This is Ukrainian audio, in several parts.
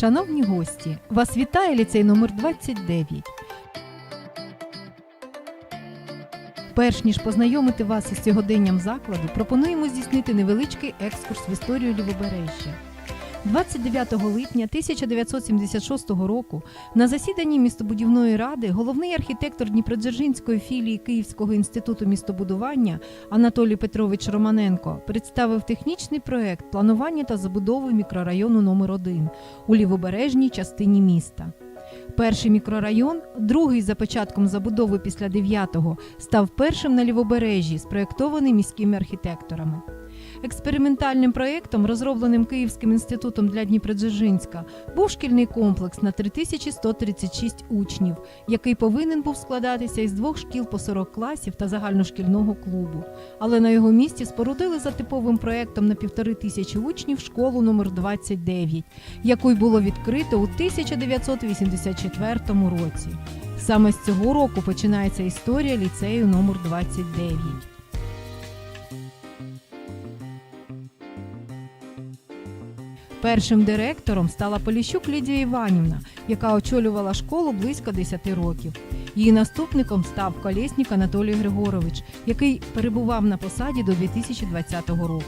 Шановні гості, вас вітає ліцей номер 29. Перш ніж познайомити вас із сьогоденням закладу, пропонуємо здійснити невеличкий екскурс в історію Лівобережжя. 29 липня 1976 року на засіданні містобудівної ради головний архітектор Дніпродзержинської філії Київського інституту містобудування Анатолій Петрович Романенко представив технічний проект планування та забудови мікрорайону номер 1 у лівобережній частині міста. Перший мікрорайон, другий за початком забудови після 9-го, став першим на лівобережжі, спроєктований міськими архітекторами. Експериментальним проєктом, розробленим Київським інститутом для Дніпродзержинська, був шкільний комплекс на 3136 учнів, який повинен був складатися із двох шкіл по 40 класів та загальношкільного клубу. Але на його місці спорудили за типовим проєктом на півтори тисячі учнів школу номер 29, яку й було відкрито у 1984 році. Саме з цього року починається історія ліцею номер 29. Першим директором стала Поліщук Лідія Іванівна, яка очолювала школу близько 10 років. Її наступником став Колєснік Анатолій Григорович, який перебував на посаді до 2020 року.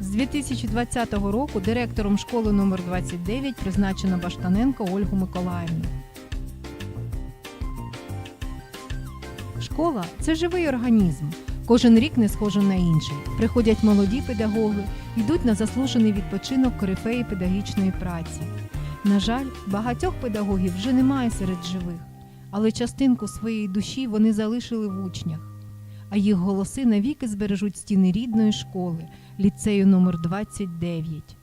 З 2020 року директором школи номер 29 призначено Баштаненко Ольгу Миколаївну. Школа це живий організм. Кожен рік не схожий на інший. Приходять молоді педагоги, йдуть на заслужений відпочинок корифеї педагогічної праці. На жаль, багатьох педагогів вже немає серед живих, але частинку своєї душі вони залишили в учнях, а їх голоси навіки збережуть стіни рідної школи, ліцею номер 29.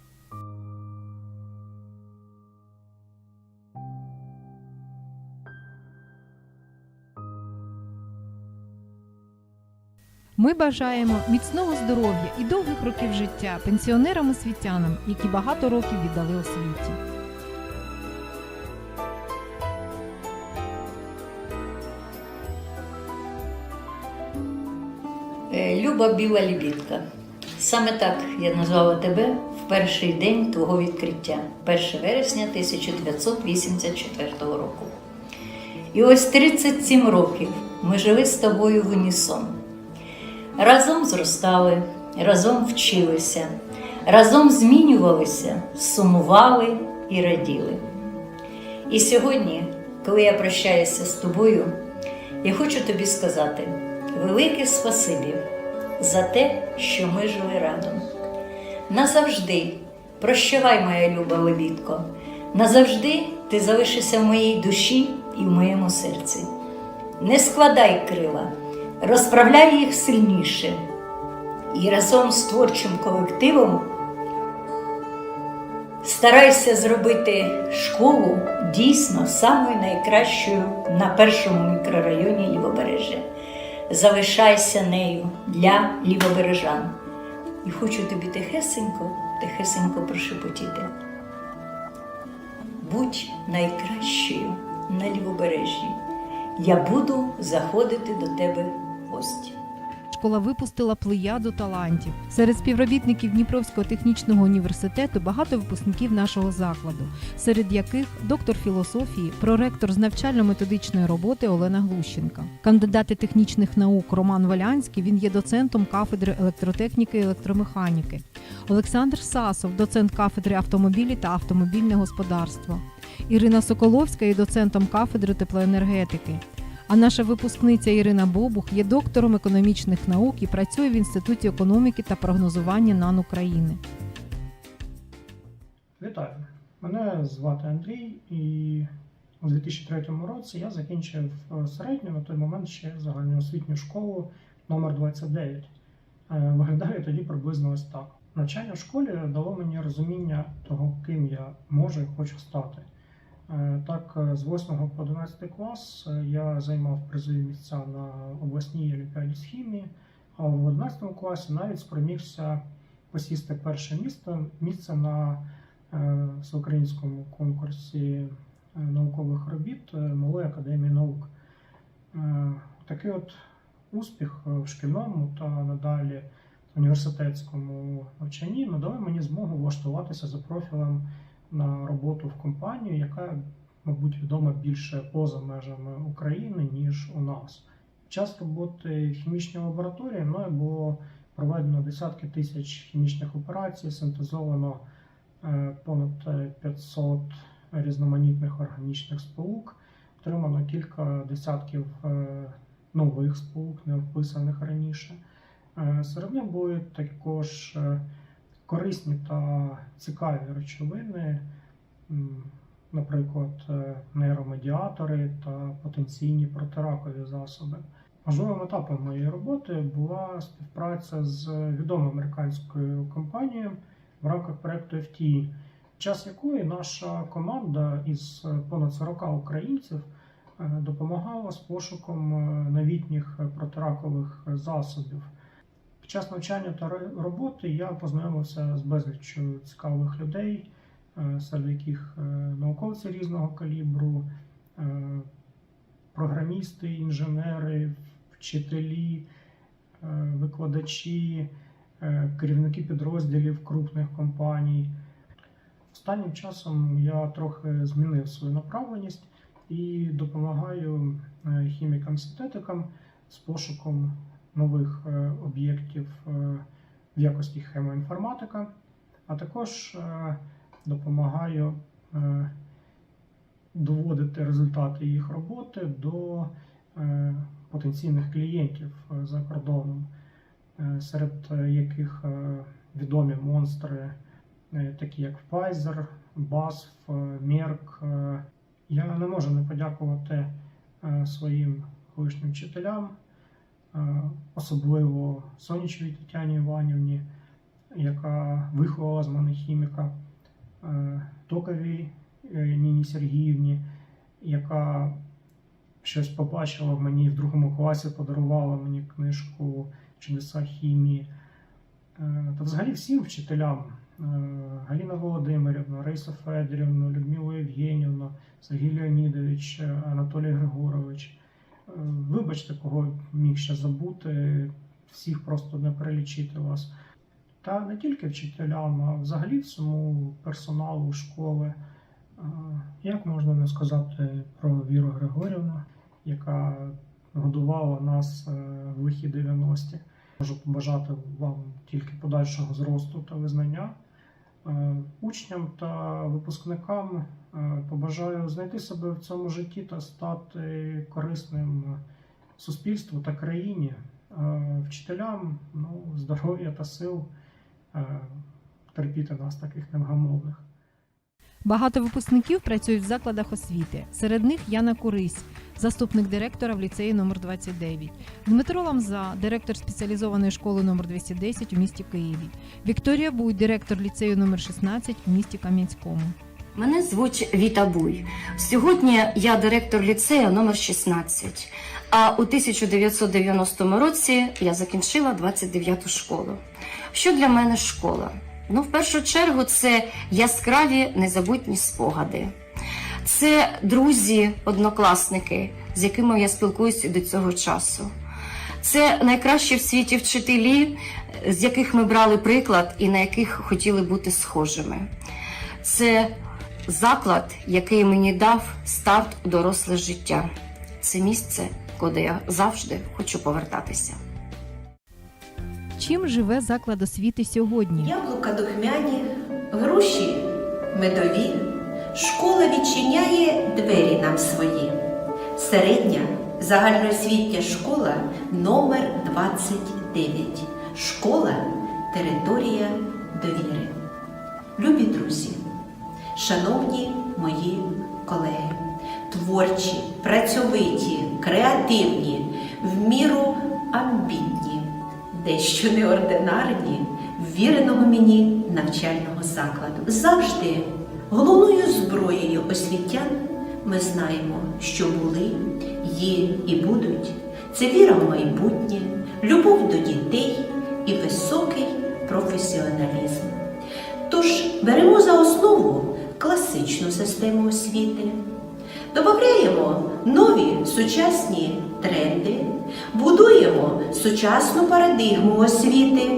Ми бажаємо міцного здоров'я і довгих років життя пенсіонерам і світянам, які багато років віддали освіті. Е, Люба біла лібідка. Саме так я назвала тебе в перший день твого відкриття, 1 вересня 1984 року. І ось 37 років ми жили з тобою в унісон. Разом зростали, разом вчилися, разом змінювалися, сумували і раділи. І сьогодні, коли я прощаюся з тобою, я хочу тобі сказати велике спасибі за те, що ми жили разом. Назавжди, прощавай, моя люба лебідко, назавжди ти залишишся в моїй душі і в моєму серці. Не складай крила, розправляй їх сильніше. І разом з творчим колективом старайся зробити школу дійсно самою найкращою на першому мікрорайоні Лівобережжя. Залишайся нею для лівобережан. І хочу тобі тихесенько, тихесенько прошепотіти. Будь найкращою на лівобережжі. Я буду заходити до тебе в. Школа випустила плеяду талантів. Серед співробітників Дніпровського технічного університету багато випускників нашого закладу, серед яких доктор філософії, проректор з навчально-методичної роботи Олена Глущенка, кандидати технічних наук Роман Валянський. Він є доцентом кафедри електротехніки і електромеханіки. Олександр Сасов, доцент кафедри автомобілі та автомобільне господарство. Ірина Соколовська є доцентом кафедри теплоенергетики. А наша випускниця Ірина Бобух є доктором економічних наук і працює в Інституті економіки та прогнозування НАН України. Вітаю! Мене звати Андрій, і у 2003 році я закінчив е, середню на той момент ще загальноосвітню школу номер 29. Е, Виглядає тоді приблизно ось так. Навчання в школі дало мені розуміння того, ким я можу і хочу стати. Е, Так, е, з 8 по 11 клас е, я займав призові місця на обласній олімпіаді з хімії, а в 11 класі навіть спромігся посісти перше місце, місце на всеукраїнському конкурсі наукових робіт Малої академії наук. Такий от успіх в шкільному та надалі університетському навчанні надали мені змогу влаштуватися за профілем на роботу в компанію, яка, мабуть, відома більше поза межами України, ніж у нас. Час роботи в хімічній лабораторії мною було проведено десятки тисяч хімічних операцій, синтезовано е, понад е, 500 різноманітних органічних сполук, отримано кілька десятків е, нових сполук, не вписаних раніше. Е, Серед них були також е, корисні та цікаві речовини, наприклад, е, нейромедіатори та потенційні протиракові засоби. Важливим етапом моєї роботи була співпраця з відомою американською компанією в рамках проекту FTE, в час якої наша команда із понад 40 українців е, допомагала з пошуком е, новітніх протиракових засобів. Під час навчання та роботи я познайомився з безліччю цікавих людей, е, серед яких е, науковці різного калібру, е, програмісти, інженери, вчителі, викладачі, керівники підрозділів крупних компаній. Останнім часом я трохи змінив свою направленість і допомагаю хімікам-синтетикам з пошуком нових е, об'єктів е, в якості хемоінформатика, а також е, допомагаю доводити результати їх роботи до потенційних клієнтів за кордоном, серед яких відомі монстри, такі як Pfizer, BASF, Merck. Я не можу не подякувати своїм колишнім вчителям, особливо Сонячевій Тетяні Іванівні, яка виховала з мене хіміка, е, Токовій е, Ніні Сергіївні, яка щось побачила в мені в другому класі, подарувала мені книжку Чудеса хімії. Е, Та взагалі всім вчителям е, Галіна Володимирівна, Раїса Федорівна, Людмила Євгенівна, Сергій Леонідович, е, Анатолій Григорович. Вибачте, кого міг ще забути, всіх просто не перелічити вас. Та не тільки вчителям, а взагалі всьому персоналу школи. Е, Як можна не сказати про Віру Григорівну, яка годувала нас е, в лихі 90-ті. Можу побажати вам тільки подальшого зросту та визнання. Е, Учням та випускникам е, побажаю знайти себе в цьому житті та стати корисним суспільству та країні. Е, Вчителям ну, здоров'я та сил терпіти нас таких невгамовних. Багато випускників працюють в закладах освіти. Серед них Яна Курись, заступник директора в ліцеї номер 29 Дмитро Ламза, директор спеціалізованої школи номер 210 у місті Києві. Вікторія Буй, директор ліцею номер 16 у місті Кам'янському. Мене звуть Віта Буй. Сьогодні я директор ліцею номер 16. А у 1990 році я закінчила 29-ту школу. Що для мене школа? Ну, в першу чергу, це яскраві незабутні спогади. Це друзі, однокласники, з якими я спілкуюся до цього часу. Це найкращі в світі вчителі, з яких ми брали приклад і на яких хотіли бути схожими. Це заклад, який мені дав старт у доросле життя. Це місце, куди я завжди хочу повертатися. Чим живе заклад освіти сьогодні? Яблука духмяні, груші медові, школа відчиняє двері нам свої. Середня загальноосвітня школа номер 29. Школа територія довіри. Любі друзі, шановні мої колеги, творчі, працьовиті, креативні, в міру амбітні, дещо неординарні, ввіреного мені навчального закладу. Завжди головною зброєю освітян ми знаємо, що були, є і будуть. Це віра в майбутнє, любов до дітей і високий професіоналізм. Тож беремо за основу класичну систему освіти, додаємо нові сучасні тренди, будуємо сучасну парадигму освіти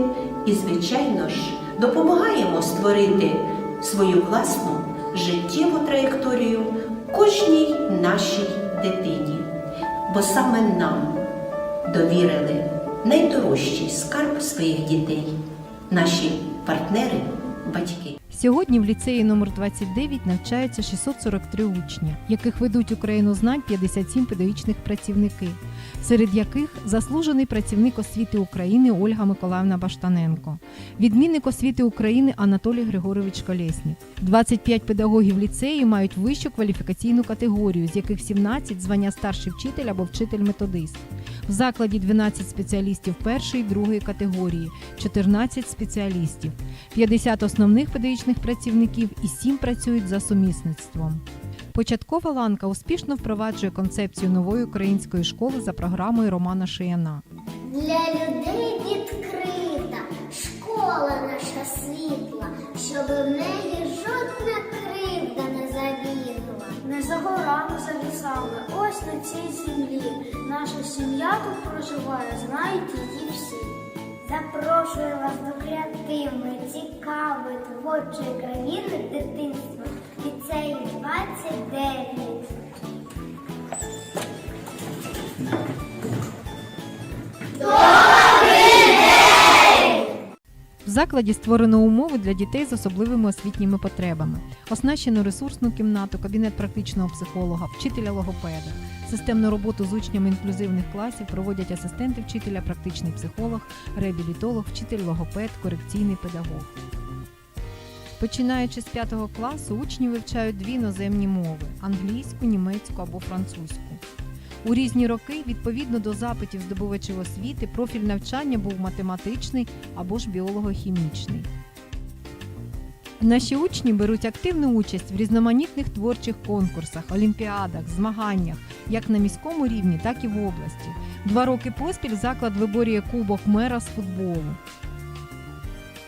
і, звичайно ж, допомагаємо створити свою власну життєву траєкторію кожній нашій дитині. Бо саме нам довірили найдорожчий скарб своїх дітей, наші партнери, батьки. Сьогодні в ліцеї номер 29 навчаються 643 учні, яких ведуть Українознань 57 педагогічних працівники, серед яких заслужений працівник освіти України Ольга Миколаївна Баштаненко, відмінник освіти України Анатолій Григорович Колєснік. 25 педагогів ліцею мають вищу кваліфікаційну категорію, з яких 17 – звання старший вчитель або вчитель-методист. В закладі 12 спеціалістів першої другої категорії, 14 спеціалістів. 50 основних педагогічних працівників і 7 працюють за сумісництвом. Початкова ланка успішно впроваджує концепцію нової української школи за програмою Романа Шияна. Для людей відкрита школа наша світла, щоб в неї жодна кривда не забігла. Не за горами, за лісами, ось на цій землі. Наша сім'я тут проживає, знають її всі. Запрошую вас до креативної, цікавої, творчої країни дитинства ліцею 29. В закладі створено умови для дітей з особливими освітніми потребами, оснащено ресурсну кімнату, кабінет практичного психолога, вчителя логопеда. Системну роботу з учнями інклюзивних класів проводять асистенти вчителя, практичний психолог, реабілітолог, вчитель логопед, корекційний педагог. Починаючи з 5 класу, учні вивчають дві іноземні мови англійську, німецьку або французьку. У різні роки, відповідно до запитів здобувачів освіти, профіль навчання був математичний або ж біолого-хімічний. Наші учні беруть активну участь в різноманітних творчих конкурсах, олімпіадах, змаганнях, як на міському рівні, так і в області. Два роки поспіль заклад виборює Кубок мера з футболу.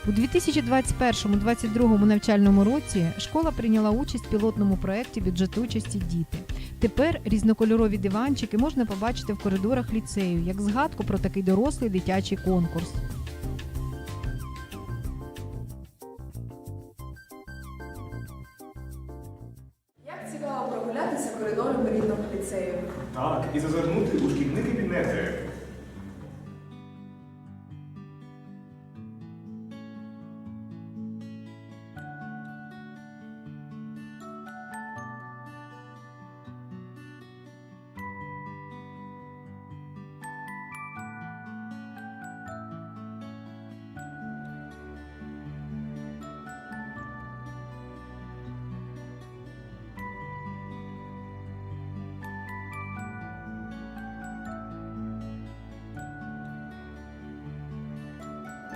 У 2021-2022 навчальному році школа прийняла участь в пілотному проєкті бюджету участі діти. Тепер різнокольорові диванчики можна побачити в коридорах ліцею як згадку про такий дорослий дитячий конкурс.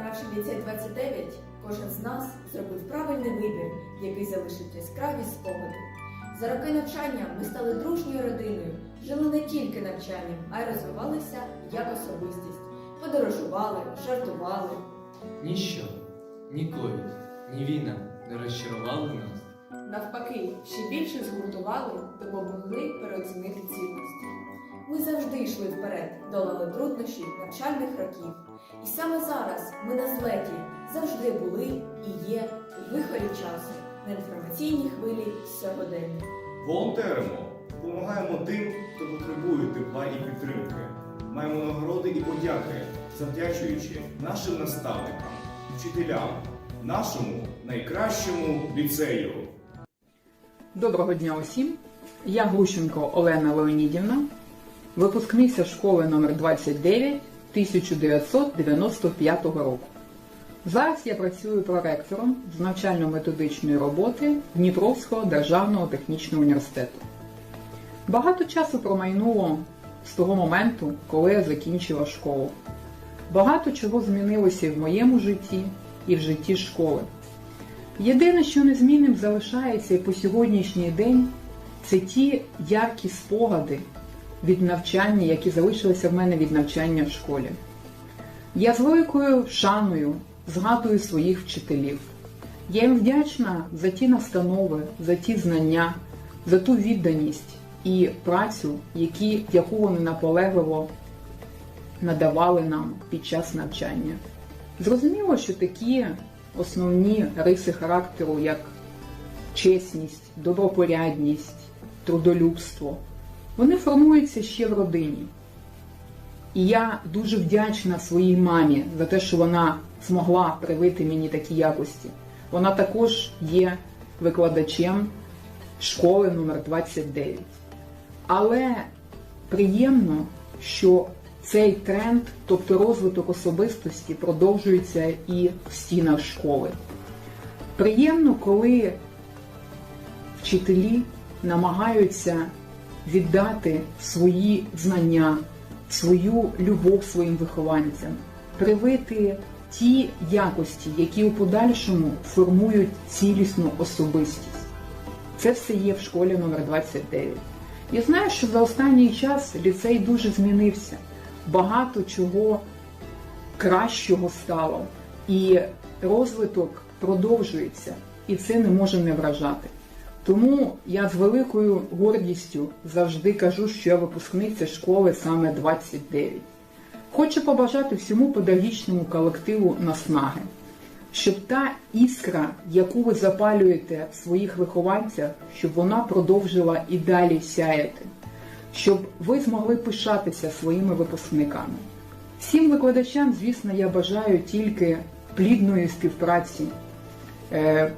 Наш ліцей 29, кожен з нас зробив правильний вибір, який залишить яскраві спогади. За роки навчання ми стали дружньою родиною, жили не тільки навчанням, а й розвивалися як особистість. Подорожували, жартували. Ніщо, ні ковід, ні війна не розчарували нас. Навпаки, ще більше згуртували, допомогли переоцінити цінності. Ми завжди йшли вперед, долали труднощі навчальних років. І саме зараз ми на злеті завжди були і є у вихорі часу на інформаційній хвилі сьогодення. Волонтеримо, допомагаємо тим, хто потребує тепла і підтримки. Маємо нагороди і подяки, завдячуючи нашим наставникам, вчителям, нашому найкращому ліцею. Доброго дня усім! Я Глущенко Олена Леонідівна, випускниця школи номер 29 1995 року. Зараз я працюю проректором з навчально-методичної роботи Дніпровського державного технічного університету. Багато часу промайнуло з того моменту, коли я закінчила школу. Багато чого змінилося і в моєму житті, і в житті школи. Єдине, що незмінним залишається і по сьогоднішній день, це ті яркі спогади від навчання, які залишилися в мене від навчання в школі. Я з великою шаною згадую своїх вчителів. Я їм вдячна за ті настанови, за ті знання, за ту відданість і працю, які, яку вони наполегливо надавали нам під час навчання. Зрозуміло, що такі основні риси характеру, як чесність, добропорядність, трудолюбство, вони формуються ще в родині. І я дуже вдячна своїй мамі за те, що вона змогла привити мені такі якості. Вона також є викладачем школи номер 29. Але приємно, що цей тренд, тобто розвиток особистості, продовжується і в стінах школи. Приємно, коли вчителі намагаються віддати свої знання, свою любов своїм вихованцям, привити ті якості, які у подальшому формують цілісну особистість. Це все є в школі номер 29. Я знаю, що за останній час ліцей дуже змінився. Багато чого кращого стало, і розвиток продовжується, і це не може не вражати. Тому я з великою гордістю завжди кажу, що я випускниця школи саме 29. Хочу побажати всьому педагогічному колективу наснаги, щоб та іскра, яку ви запалюєте в своїх вихованцях, щоб вона продовжила і далі сяяти, щоб ви змогли пишатися своїми випускниками. Всім викладачам, звісно, я бажаю тільки плідної співпраці, е,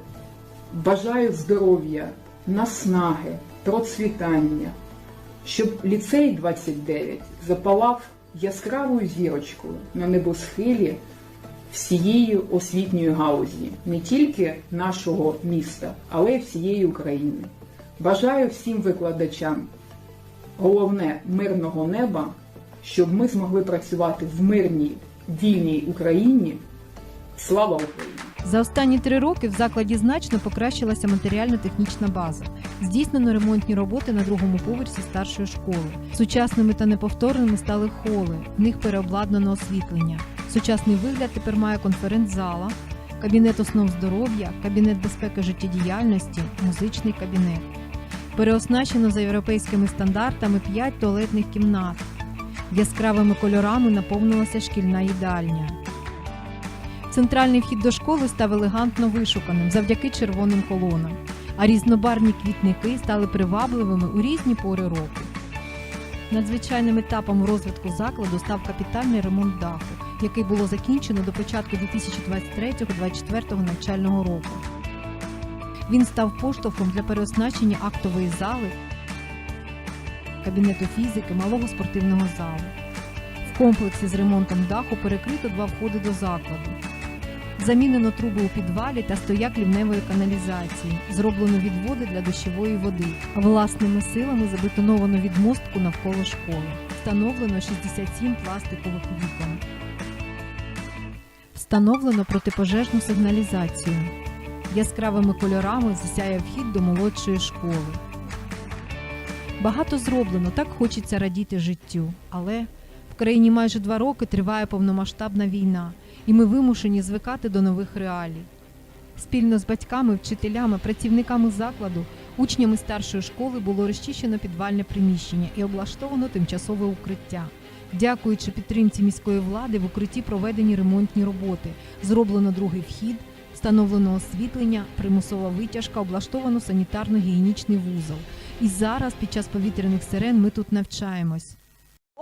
бажаю здоров'я, наснаги, процвітання, щоб ліцей 29 запалав яскравою зірочкою на небосхилі всієї освітньої галузі, не тільки нашого міста, але й всієї України. Бажаю всім викладачам головне мирного неба, щоб ми змогли працювати в мирній вільній Україні. Слава Україні! За останні три роки в закладі значно покращилася матеріально-технічна база. Здійснено ремонтні роботи на другому поверсі старшої школи. Сучасними та неповторними стали холи, в них переобладнано освітлення. Сучасний вигляд тепер має конференц-зала, кабінет основ здоров'я, кабінет безпеки життєдіяльності, музичний кабінет. Переоснащено за європейськими стандартами 5 туалетних кімнат. Яскравими кольорами наповнилася шкільна їдальня. Центральний вхід до школи став елегантно вишуканим завдяки червоним колонам, а різнобарвні квітники стали привабливими у різні пори року. Надзвичайним етапом розвитку закладу став капітальний ремонт даху, який було закінчено до початку 2023-2024 навчального року. Він став поштовхом для переоснащення актової зали, кабінету фізики, малого спортивного залу. В комплексі з ремонтом даху перекрито два входи до закладу. Замінено труби у підвалі та стояк лівневої каналізації, зроблено відводи для дощової води. Власними силами забетоновано відмостку навколо школи. Встановлено 67 пластикових вікон. Встановлено протипожежну сигналізацію. Яскравими кольорами засяє вхід до молодшої школи. Багато зроблено, так хочеться радіти життю. Але в країні майже два роки триває повномасштабна війна, і ми вимушені звикати до нових реалій. Спільно з батьками, вчителями, працівниками закладу, учнями старшої школи було розчищено підвальне приміщення і облаштовано тимчасове укриття. Дякуючи підтримці міської влади, в укритті проведені ремонтні роботи, зроблено другий вхід, встановлено освітлення, примусова витяжка, облаштовано санітарно-гігієнічний вузол. І зараз, під час повітряних сирен, ми тут навчаємось.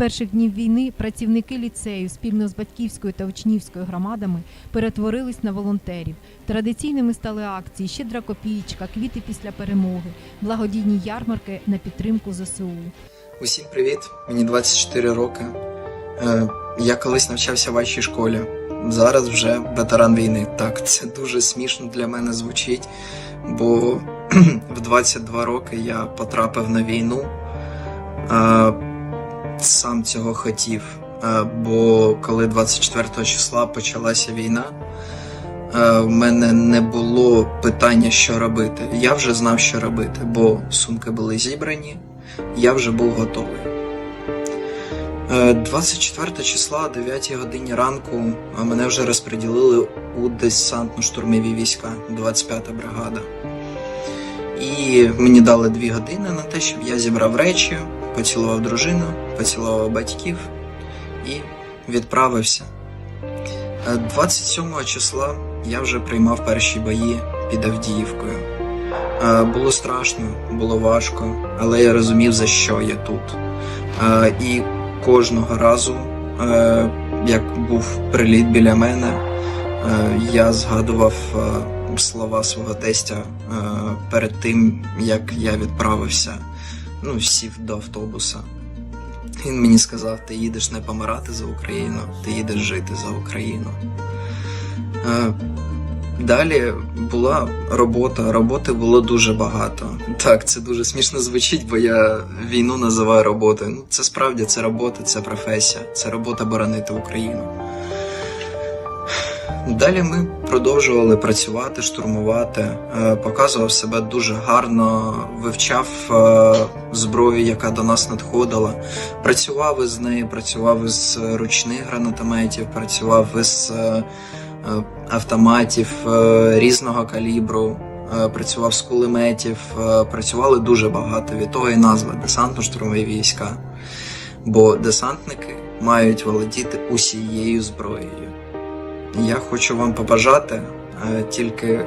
Перших днів війни працівники ліцею спільно з батьківською та учнівською громадами перетворились на волонтерів. Традиційними стали акції Щедра копієчка, квіти після перемоги, благодійні ярмарки на підтримку ЗСУ. Усім привіт! Мені 24 роки. Е, Я колись навчався в вашій школі. Зараз вже ветеран війни. Так, це дуже смішно для мене звучить, бо в 22 роки я потрапив на війну. Е, Сам цього хотів. Е, Бо коли 24 числа почалася війна, е, в мене не було питання, що робити. Я вже знав, що робити, бо сумки були зібрані, я вже був готовий. Е, 24 числа о 9 годині ранку е, мене вже розподілили у десантно-штурмові війська, 25 бригада. І мені дали дві години на те, щоб я зібрав речі, поцілував дружину, поцілував батьків і відправився. Е, 27 числа я вже приймав перші бої під Авдіївкою. Е, Було страшно, було важко, але я розумів, за що я тут. Е, І кожного разу, е, як був приліт біля мене, е, я згадував е, слова свого тестя е, перед тим, як я відправився, ну, сів до автобуса. Він мені сказав: ти їдеш не помирати за Україну, ти їдеш жити за Україну. Е, Далі була робота. Роботи було дуже багато. Так, це дуже смішно звучить, бо я війну називаю роботою. Ну, це справді це робота, це професія, це робота боронити Україну. Далі ми продовжували працювати, штурмувати, е, показував себе дуже гарно, вивчав е, зброю, яка до нас надходила. Працював із нею, працював із ручних гранатометів, працював із е, автоматів різного калібру, працював з кулеметів, працювали дуже багато. Від того і назва десантно-штурмові війська. Бо десантники мають володіти усією зброєю. Я хочу вам побажати е, тільки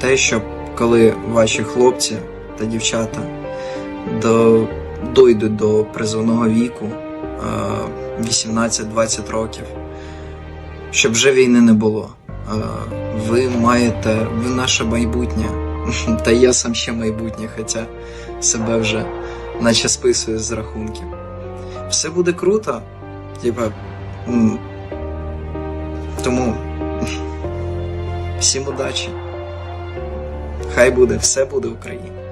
те, щоб коли ваші хлопці та дівчата до, дойдуть до призовного віку е, 18-20 років, щоб вже війни не було. Е, ви маєте, ви наше майбутнє. Та я сам ще майбутнє, хоча себе вже наче списую з рахунків. Все буде круто. Типа. Тому всім удачі. Хай буде, все буде Україна.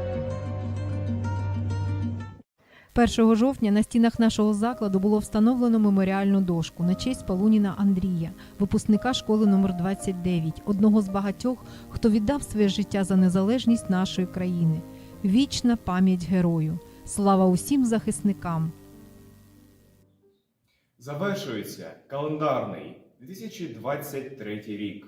1 жовтня на стінах нашого закладу було встановлено меморіальну дошку на честь Полуніна Андрія, випускника школи номер 29 одного з багатьох, хто віддав своє життя за незалежність нашої країни. Вічна пам'ять герою. Слава усім захисникам! Завершується календарний 2023 рік.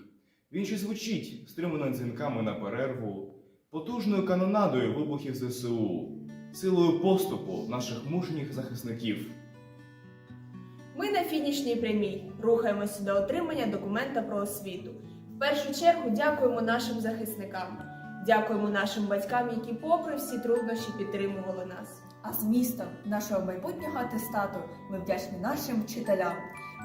Він ще звучить стримано дзвінками на перерву, потужною канонадою вибухів ЗСУ, силою поступу наших мужніх захисників. Ми на фінішній прямій рухаємося до отримання документа про освіту. В першу чергу дякуємо нашим захисникам, дякуємо нашим батькам, які, попри всі труднощі, підтримували нас. А змістом нашого майбутнього атестату ми вдячні нашим вчителям.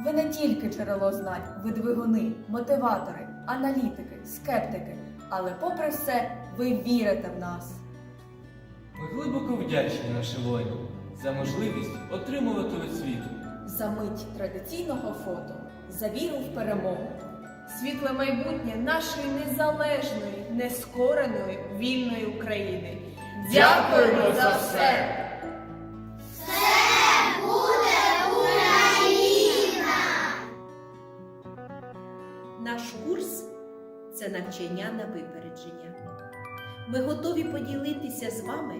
Ви не тільки джерело знань, ви двигуни, мотиватори, аналітики, скептики, але попри все, ви вірите в нас. Ми глибоко вдячні нашим воїнам за можливість отримувати освіту. За мить традиційного фото, за віру в перемогу. Світле майбутнє нашої незалежної, нескореної, вільної України. Дякуємо за все! Навчання на випередження. Ми готові поділитися з вами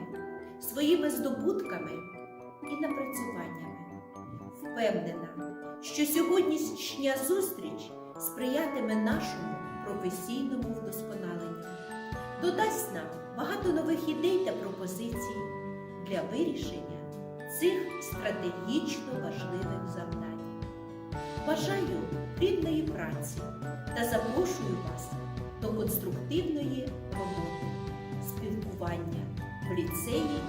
своїми здобутками і напрацюваннями. Впевнена, що сьогоднішня зустріч сприятиме нашому професійному вдосконаленню, додасть нам багато нових ідей та пропозицій для вирішення цих стратегічно важливих завдань. Бажаю плідної праці та запрошую вас до конструктивної роботи, спілкування в ліцеї